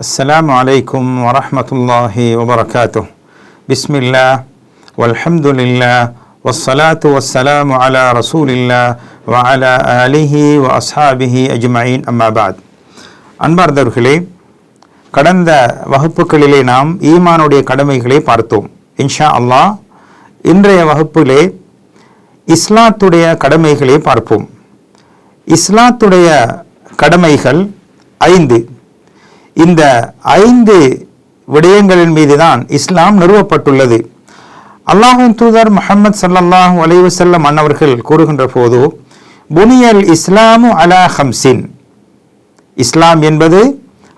السلام عليكم ورحمة الله وبركاته بسم الله والحمد لله والصلاة والسلام على رسول الله وعلى آله وأصحابه أجمعين أما بعد அன்பார்ந்தவர்களே கடந்த வகுப்புகளிலே நாம் ஈமானுடைய கடமைகளை பார்த்தோம் இன்ஷா அல்லாஹ் இன்றைய வகுப்பிலே இஸ்லாத்துடைய கடமைகளை பார்ப்போம் இஸ்லாத்துடைய கடமைகள் ஐந்து இந்த ஐந்து விடயங்களின் மீதுதான் இஸ்லாம் நிறுவப்பட்டுள்ளது. அல்லாஹின் தூதர் முகமது ஸல்லல்லாஹு வலைவு செல்ல அன்னவர்கள் கூறுகின்ற போது புனியல் இஸ்லாமு அலா ஹம்சின் இஸ்லாம் என்பது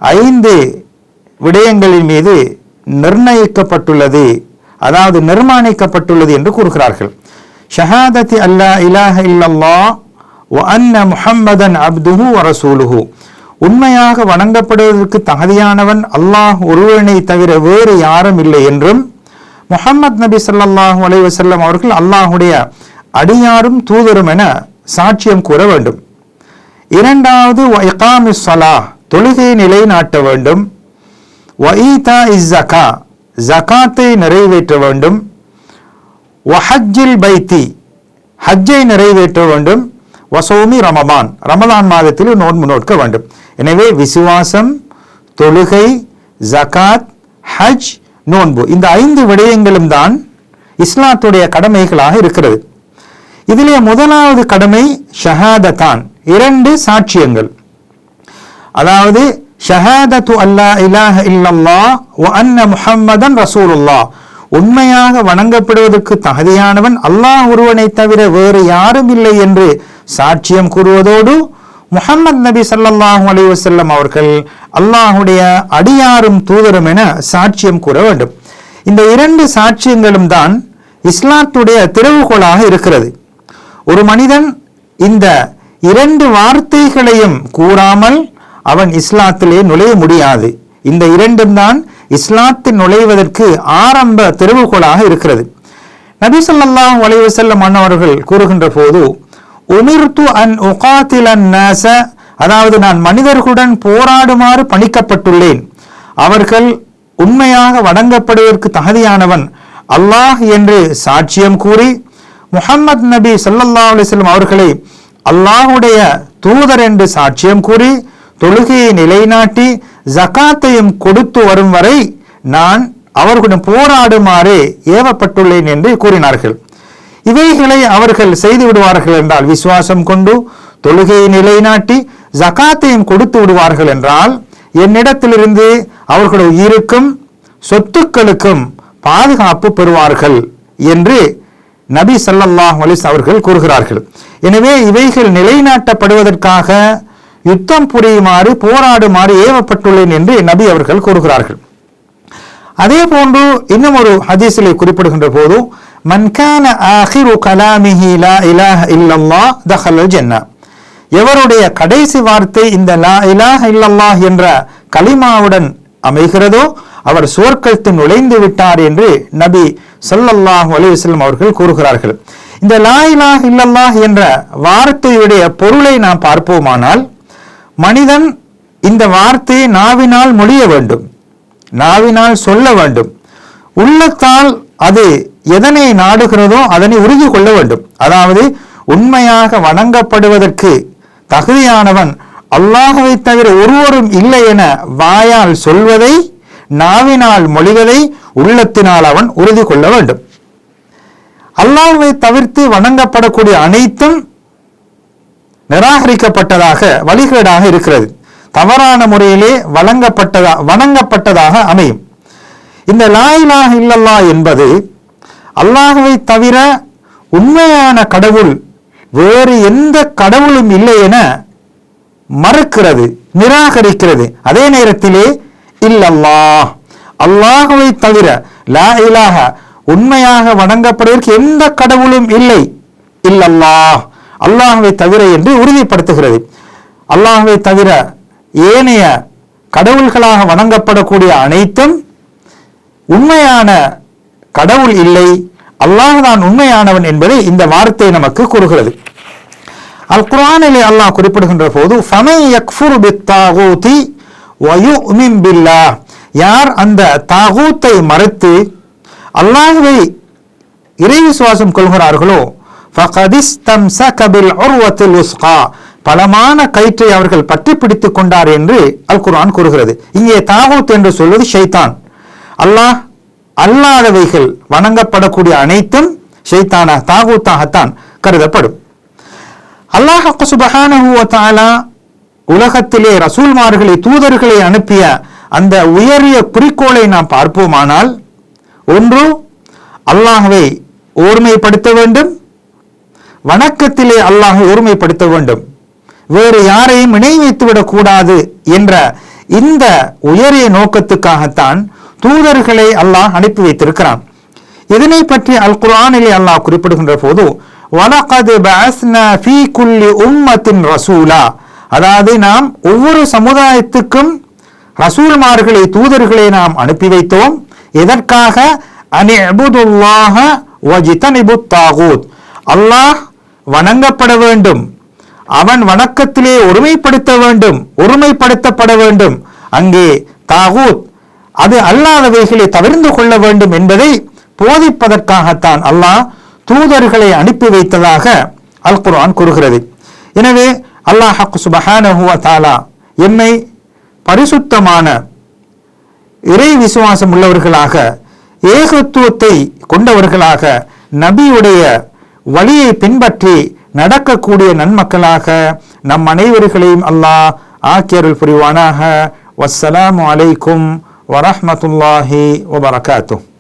ஐந்து விடயங்களின் மீது நிர்ணயிக்கப்பட்டுள்ளது அதாவது நிர்மாணிக்கப்பட்டுள்ளது என்று கூறுகிறார்கள். ஷஹாதத்தி அல்லா இலாஹ இல்லல்லா வ அன்ன முஹம்மதன் அப்துஹு வ உண்மையாக வணங்கப்படுவதற்கு தகுதியானவன் அல்லாஹ் ஒருவனை தவிர வேறு யாரும் இல்லை என்றும் முகமது நபி ஸல்லல்லாஹு அலைவசல்லம் அவர்கள் அல்லாஹுடைய அடியாரும் தூதரும் என சாட்சியம் கூற வேண்டும். இரண்டாவது வ இகாமிஸ் ஸலாஹ் தொழுகையை நிலைநாட்ட வேண்டும். வ இஸ் ஜகா ஜகாத்தை நிறைவேற்ற வேண்டும். வ பைத்தி ஹஜ்ஜை நிறைவேற்ற வேண்டும். வசோமி ரமபான். ரமலான் மாதத்திலும் நோன்பு நோட்க வேண்டும். எனவே விசுவாசம் தொழுகை ஜகாத் ஹஜ் நோன்பு. இந்த ஐந்து விடயங்களும் தான் இஸ்லாத்துடைய கடமைகளாக இருக்கிறது. இதிலே முதலாவது கடமை ஷஹாதத்தான். இரண்டு சாட்சியங்கள். அதாவது ஷஹாதத்து அல்லா இலாஹ இல்லல்லா வ அன்ன முஹம்மதன் ரசூலுல்லா உண்மையாக வணங்கப்படுவதற்கு தகுதியானவன் அல்லாஹ் ஒருவனை தவிர வேறு யாரும் இல்லை என்று சாட்சியம் கூறுவதோடு முகமது நபி சல்லாஹூ அலி வசல்லம் அவர்கள் அல்லாஹுடைய அடியாரும் தூதரும் என சாட்சியம் கூற வேண்டும். இந்த இரண்டு சாட்சியங்களும் தான் இஸ்லாத்துடைய திறவுகோளாக இருக்கிறது. ஒரு மனிதன் இந்த இரண்டு வார்த்தைகளையும் கூறாமல் அவன் இஸ்லாத்திலே நுழைய முடியாது. இந்த இரண்டும் தான் இஸ்லாத்தில் நுழைவதற்கு ஆரம்ப திறவுகோலாக இருக்கிறது. நபி ஸல்லல்லாஹு அலைஹி வஸல்லம் கூறுகின்ற போது உமிர்த்து அன் உகாத்திலன் நாச அதாவது நான் மனிதர்களுடன் போராடுமாறு பணிக்கப்பட்டுள்ளேன். அவர்கள் உண்மையாக வணங்கப்படுவதற்கு தகுதியானவன் அல்லாஹ் என்று சாட்சியம் கூறி முஹம்மது நபி சல்லல்லா அலிஸ்லம் அவர்களை அல்லாஹுடைய தூதர் என்று சாட்சியம் கூறி தொழுகையை நிலைநாட்டி ஜகாத்தையும் கொடுத்து வரும் வரை நான் அவர்களுடன் போராடுமாறு ஏவப்பட்டுள்ளேன் என்று கூறினார்கள். இவைகளை அவர்கள் செய்து விடுவார்கள் என்றால் விசுவாசம் கொண்டு தொழுகையை நிலைநாட்டி ஜகாத்தையும் கொடுத்து விடுவார்கள் என்றால் என்னிடத்திலிருந்து அவர்களுடைய உயிருக்கும் சொத்துக்களுக்கும் பாதுகாப்பு பெறுவார்கள் என்று நபி சல்லாஹ் அலிஸ் அவர்கள் கூறுகிறார்கள். எனவே இவைகள் நிலைநாட்டப்படுவதற்காக யுத்தம் புரியுமாறு போராடுமாறு ஏவப்பட்டுள்ளேன் என்று நபி அவர்கள் கூறுகிறார்கள். அதே போன்று இன்னும் ஒரு ஹதீஸிலே குறிப்பிடுகின்ற போதும் மன் மன்கான ஆஹிரு கலாமிஹி லா இலாஹ இல்லல்லா தஹல் ஜென்னா. எவருடைய கடைசி வார்த்தை இந்த லா இலாஹ இல்லல்லாஹ் என்ற கலிமாவுடன் அமைகிறதோ அவர் சுவர்க்கத்தில் நுழைந்து விட்டார் என்று நபி சொல்லல்லாஹ் அலிவசல்லம் அவர்கள் கூறுகிறார்கள். இந்த லா இலாஹ இல்லல்லாஹ் என்ற வார்த்தையுடைய பொருளை நாம் பார்ப்போமானால் மனிதன் இந்த வார்த்தையை நாவினால் மொழிய வேண்டும் நாவினால் சொல்ல வேண்டும். உள்ளத்தால் அது எதனை நாடுகிறதோ அதனை உறுதி கொள்ள வேண்டும். அதாவது உண்மையாக வணங்கப்படுவதற்கு தகுதியானவன் அல்லாஹவை தவிர ஒருவரும் இல்லை என வாயால் சொல்வதை நாவினால் மொழிவதை உள்ளத்தினால் அவன் உறுதி கொள்ள வேண்டும். அல்லாஹ்வை தவிர்த்து வணங்கப்படக்கூடிய அனைத்தும் நிராகரிக்கப்பட்டதாக வழிகேடாக இருக்கிறது. தவறான முறையிலே வழங்கப்பட்டதா வணங்கப்பட்டதாக அமையும். இந்த லாயிலாக இல்லல்லா என்பது அல்லாஹுவை தவிர உண்மையான கடவுள் வேறு எந்த கடவுளும் இல்லை என மறுக்கிறது நிராகரிக்கிறது. அதே நேரத்திலே இல்லல்லா அல்லாஹுவை தவிர லா இலாக உண்மையாக வணங்கப்படுவதற்கு எந்த கடவுளும் இல்லை. இல்லல்லா அல்லாஹுவை தவிர என்று உறுதிப்படுத்துகிறது. அல்லாஹுவை தவிர ஏனைய கடவுள்களாக வணங்கப்படக்கூடிய அனைத்தும் உண்மையான கடவுள் இல்லை அல்லாஹ் தான் உண்மையானவன் என்பதை இந்த வார்த்தை நமக்கு கூறுகிறது. அல் குரானிலே அல்லாஹ் குறிப்பிடுகின்ற போது ஃபமை தாகூதி வயு உமின் பில்லா யார் அந்த தாகூத்தை மறைத்து அல்லாஹுவை இறை விசுவாசம் கொள்கிறார்களோ ஃபகதிஸ்தம்ஸக பில் உர்வத்தில் உஸ்கா. பலமான கயிற்றை அவர்கள் பற்றி பிடித்துக் கொண்டார் என்று அல் குர்ஆன் கூறுகிறது. இங்கே தாகூத் என்று சொல்வது ஷைத்தான். அல்லாஹ் அல்லாதவைகள் வணங்கப்படக்கூடிய அனைத்தும் ஷைத்தான தாகூத்தாகத்தான் கருதப்படும். அல்லாஹ் சுபஹானஹு உலகத்திலே ரசூல்மார்களை தூதர்களை அனுப்பிய அந்த உயரிய குறிக்கோளை நாம் பார்ப்போமானால் ஒன்று அல்லாஹவை ஓர்மைப்படுத்த வேண்டும். வணக்கத்திலே அல்லாஹை ஒருமைப்படுத்த வேண்டும். வேறு யாரையும் இணை வைத்துவிடக் கூடாது என்ற இந்த உயரிய நோக்கத்துக்காகத்தான் தூதர்களை அல்லாஹ் அனுப்பி வைத்திருக்கிறான். இதனை பற்றி அல் குர்ஆனிலே அல்லாஹ் குறிப்பிடுகின்ற போது வலகது ஃபீ குல்லி உம்மத்தின் ரசூலா. அதாவது நாம் ஒவ்வொரு சமுதாயத்துக்கும் ரசூல்மார்களை தூதர்களை நாம் அனுப்பி வைத்தோம். எதற்காக? அனி வஜிதனிபு தாகூத் அல்லாஹ் வணங்கப்பட வேண்டும். அவன் வணக்கத்திலே ஒருமைப்படுத்த வேண்டும். ஒருமைப்படுத்தப்பட வேண்டும். அங்கே தாகூத் அது அல்லாதவைகளை தவிர்ந்து கொள்ள வேண்டும் என்பதை போதிப்பதற்காகத்தான் அல்லாஹ் தூதர்களை அனுப்பி வைத்ததாக அல் குர்ஆன் கூறுகிறது. எனவே அல்லாஹ் சுபஹானஹு வ எம்மை பரிசுத்தமான இறை விசுவாசம் உள்ளவர்களாக ஏகத்துவத்தை கொண்டவர்களாக நபியுடைய வழியை பின்பற்றி நடக்கக்கூடிய நன்மக்களாக நம் அனைவர்களையும் அல்லாஹ் ஆக்கியருள் புரிவானாக. வஸ்ஸலாமு அலைக்கும் ورحمة الله وبركاته.